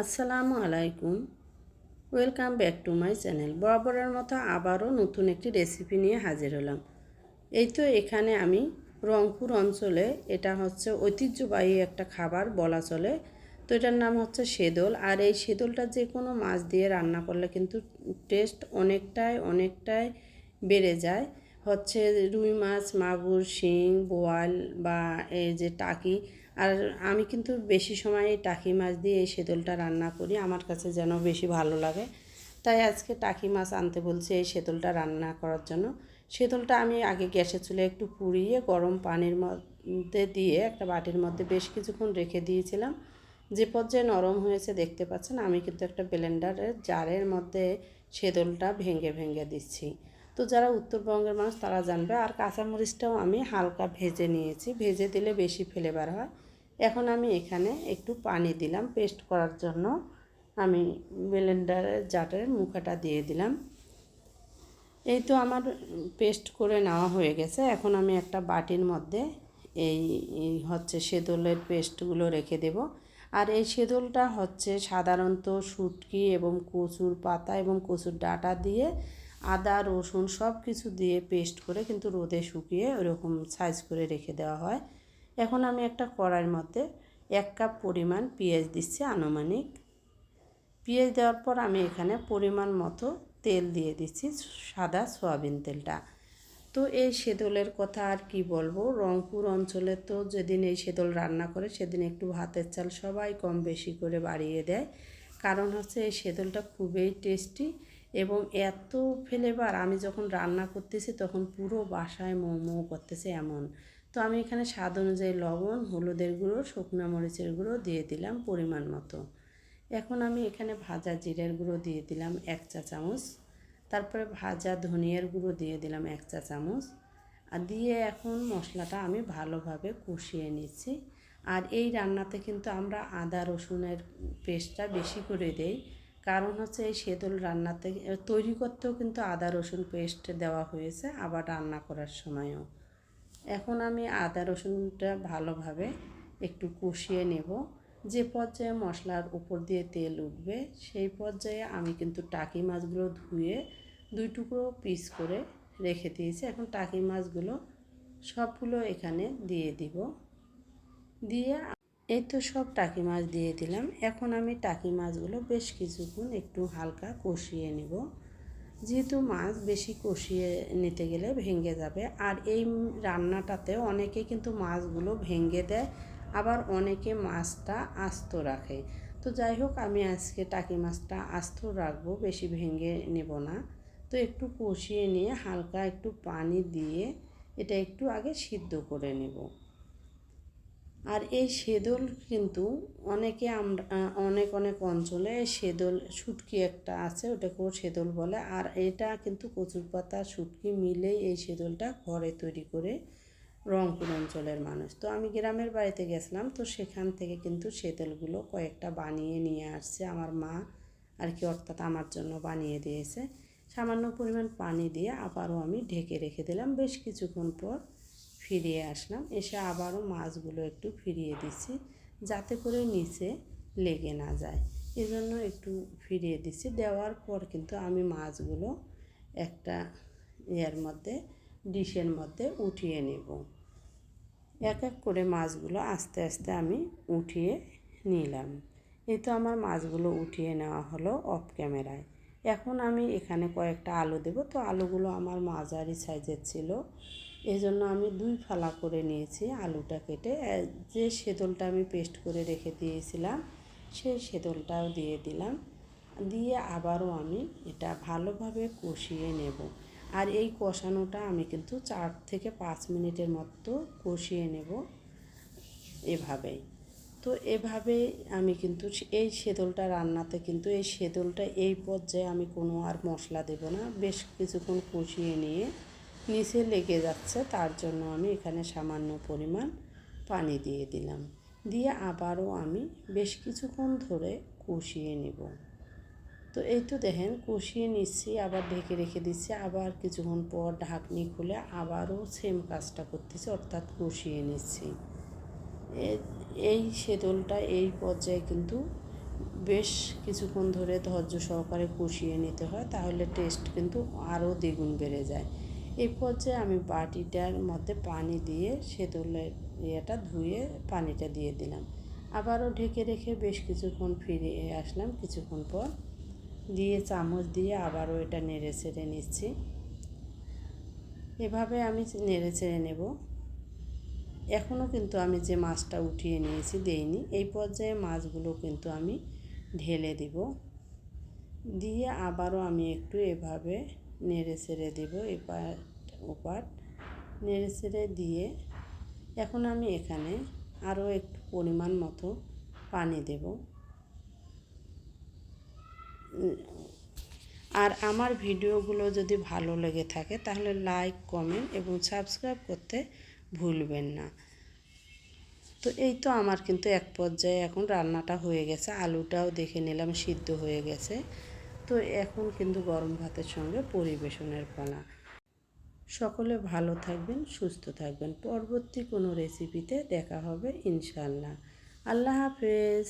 আসসালামু আলাইকুম। Welcome back to my channel. বরাবরের মতো আবারও নতুন একটি রেসিপি নিয়ে হাজির হলাম। এই তো এখানে আমি রংপুর অঞ্চলে এটা হচ্ছে ঐতিহ্যবাহী একটা খাবার বলা চলে। তো এটার নাম হচ্ছে সেদল। আর এই সেদলটা যে কোনো মাছ দিয়ে রান্না করলে কিন্তু টেস্ট অনেকটাই অনেকটাই বেড়ে যায়। হচ্ছে রুই মাছ, মাগুর, শিং, বোয়াল বা এই যে টাকি আর আমি কিন্তু বেশি সময় টাকি মাছ দিয়ে এই সেদলটা রান্না করি, আমার কাছে যেন বেশি ভালো লাগে। তাই আজকে টাকি মাছ আনতে বলছি এই সেদলটা রান্না করার জন্য। সেদলটা আমি আগে গ্যাসের চুলে একটু পুড়িয়ে গরম পানির মধ্যে দিয়ে একটা বাটির মধ্যে বেশ কিছুক্ষণ রেখে দিয়েছিলাম। যে পর্যায়ে নরম হয়েছে দেখতে পাচ্ছেন, আমি কিন্তু একটা ব্লেন্ডারের জারের মধ্যে সেদলটা ভেঙে ভেঙে দিচ্ছি। তো যারা উত্তরবঙ্গের মানুষ তারা জানবে, আর কাঁচামরিচটাও আমি হালকা ভেজে নিয়েছি, ভেজে দিলে বেশি ফ্লেভার হয়। এখন আমি এখানে একটু পানি দিলাম। পেস্ট করার জন্য আমি ব্লেন্ডারের জাটের মুখাটা দিয়ে দিলাম। এই তো আমার পেস্ট করে নেওয়া হয়ে গেছে। এখন আমি একটা বাটির মধ্যে এই হচ্ছে সেদলের পেস্টগুলো রেখে দেব। আর এই সেদলটা হচ্ছে সাধারণত শুটকি এবং কচুর পাতা এবং কচুর ডাটা দিয়ে আদা, রসুন সব কিছু দিয়ে পেস্ট করে কিন্তু রোদে শুকিয়ে ওরকম সাইজ করে রেখে দেওয়া হয়। এখন আমি একটা কড়াইয়ের মধ্যে এক কাপ পরিমাণ পেঁয়াজ দিচ্ছি আনুমানিক। পেঁয়াজ দেওয়ার পর আমি এখানে পরিমাণ মতো তেল দিয়ে দিচ্ছি সাদা সয়াবিন তেলটা। তো এই সেদলের কথা আর কি বলব? রংপুর অঞ্চলে তো যেদিন এই সেদল রান্না করে সেদিন একটু ভাতের চাল সবাই কম বেশি করে বাড়িয়ে দেয়। কারণ হচ্ছে এই সেদলটা খুবই টেস্টি এবং এত ফ্লেভার আমি যখন রান্না করতেছি তখন পুরো বাসায় মোমো করতেছে এমন। তো আমি এখানে স্বাদ অনুযায়ী লবণ, হলুদের গুঁড়ো, শুকনো মরিচের গুঁড়ো দিয়ে দিলাম পরিমাণ মতো। এখন আমি এখানে ভাজা জিরের গুঁড়ো দিয়ে দিলাম এক চা চামচ। তারপরে ভাজা ধনিয়ার গুঁড়ো দিয়ে দিলাম এক চা চামচ। আর দিয়ে এখন মশলাটা আমি ভালোভাবে কষিয়ে নিচ্ছি। আর এই রান্নাতে কিন্তু আমরা আদা, রসুনের পেস্টটা বেশি করে দেই। কারণ হচ্ছে এই সেদল রান্নাতে, তৈরি করতেও কিন্তু আদা, রসুন পেস্ট দেওয়া হয়েছে আবার রান্না করার সময়ও। এখন আমি আদা রসুনটা ভালোভাবে একটু কষিয়ে নেব। যে পর্যায়ে মশলার উপর দিয়ে তেল উঠবে, সেই পর্যায়ে আমি কিন্তু টাকি মাছগুলো ধুয়ে দুই টুকরো পিস করে রেখে দিয়েছি। এখন টাকি মাছগুলো সবগুলো এখানে দিয়ে দিব। দিয়ে এই তো সব টাকি মাছ দিয়ে দিলাম। এখন আমি টাকি মাছগুলো বেশ কিছুক্ষণ একটু হালকা কষিয়ে নেব। যেহেতু মাছ বেশি কষিয়ে নিতে গেলে ভেঙে যাবে, আর এই রান্নাটাতে অনেকে কিন্তু মাছগুলো ভেঙে দেয়, আবার অনেকে মাছটা আস্ত রাখে। তো যাই হোক, আমি আজকে টাকি মাছটা আস্ত রাখব, বেশি ভেঙে নেব না। তো একটু কষিয়ে নিয়ে হালকা একটু পানি দিয়ে এটা একটু আগে সিদ্ধ করে নেব। আর এই সেদল কিন্তু অনেকে আমরা, অনেক অনেক অঞ্চলে সেদল, শুটকি একটা আছে, ওটাকেও সেদল বলে। আর এটা কিন্তু কচুর পাতা, শুটকি মিলেই এই সেদলটা ঘরে তৈরি করে রংপুর অঞ্চলের মানুষ। তো আমি গ্রামের বাড়িতে গেছিলাম, তো সেখান থেকে কিন্তু সেদলগুলো কয়েকটা বানিয়ে নিয়ে আসছে আমার মা আর কি, অর্থাৎ আমার জন্য বানিয়ে দিয়েছে। সামান্য পরিমাণ পানি দিয়ে আবারও আমি ঢেকে রেখে দিলাম। বেশ কিছুক্ষণ পর ফিরিয়ে আসলাম। এসে আবারও মাছগুলো একটু ফিরিয়ে দিচ্ছি যাতে করে নিচে লেগে না যায়। এজন্য একটু ফিরিয়ে দিচ্ছি। দেওয়ার পর কিন্তু আমি মাছগুলো একটা ইয়ের মধ্যে, ডিশের মধ্যে উঠিয়ে নেব। এক এক করে মাছগুলো আস্তে আস্তে আমি উঠিয়ে নিলাম। এই তো আমার মাছগুলো উঠিয়ে নেওয়া হলো অফ ক্যামেরায় এখন আমি এখানে কয়েকটা আলু দেব। তো আলুগুলো আমার মাঝারি সাইজের ছিল। এই জন্য আমি দুই ফালা করে নিয়েছি আলুটা কেটে। যে সেদলটা আমি পেস্ট করে রেখে দিয়েছিলাম, সেই সেদলটাও দিয়ে দিলাম। দিয়ে আবারও আমি এটা ভালোভাবে কষিয়ে নেব। আর এই কষানোটা আমি কিন্তু চার থেকে পাঁচ মিনিটের মতো কষিয়ে নেব এভাবেই। তো এভাবে আমি কিন্তু এই সেদলটা রান্নাতে কিন্তু এই সেদলটা এই পর্যায়ে আমি কোনো আর মশলা দেব না। বেশ কিছুক্ষণ কষিয়ে নিয়ে নিচে লেগে যাচ্ছে, তার জন্য আমি এখানে সামান্য পরিমাণ পানি দিয়ে দিলাম। দিয়ে আবারও আমি বেশ কিছুক্ষণ ধরে কষিয়ে নেব। তো এই তো দেখেন, কষিয়ে নিচ্ছি, আবার ঢেকে রেখে দিচ্ছি, আবার কিছুক্ষণ পর ঢাকনি খুলে আবারও সেম কাজটা করতেছি, অর্থাৎ কষিয়ে নিচ্ছি। এই সেদলটা এই পর্যায়ে কিন্তু বেশ কিছুক্ষণ ধরে ধৈর্য সহকারে কষিয়ে নিতে হয়, তাহলে টেস্ট কিন্তু আরও দ্বিগুণ বেড়ে যায়। এই পর্যায়ে আমি বাটিটার মধ্যে পানি দিয়ে সেতুলের ইয়েটা ধুয়ে পানিটা দিয়ে দিলাম। আবারও ঢেকে রেখে বেশ কিছুক্ষণ ফিরে আসলাম, কিছুক্ষণ পর দিয়ে চামচ দিয়ে আবারও এটা নেড়ে ছেড়ে নিচ্ছি। এভাবে আমি নেড়ে ছেড়ে নেব। এখনও কিন্তু আমি যে মাছটা উঠিয়ে নিয়েছি দেইনি, এই পর্যায়ে মাছগুলো কিন্তু আমি ঢেলে দিব। দিয়ে আবারও আমি একটু এভাবে নেড়ে ছেড়ে দেবো এপার ওপার নেড়ে ছেড়ে দিয়ে এখন আমি এখানে আরও একটু পরিমাণ মতো পানি দেব। আর আমার ভিডিওগুলো যদি ভালো লেগে থাকে তাহলে লাইক, কমেন্ট এবং সাবস্ক্রাইব করতে ভুলবেন না। তো এই তো আমার কিন্তু এক পর্যায়ে এখন রান্নাটা হয়ে গেছে, আলুটাও দেখে নিলাম সিদ্ধ হয়ে গেছে। তো এখন কিন্তু গরম ভাতের সঙ্গে পরিবেশনের পালা। সকলে ভালো থাকবেন, সুস্থ থাকবেন। পরবর্তী কোনো রেসিপিতে দেখা হবে ইনশাল্লাহ আল্লাহ হাফেজ।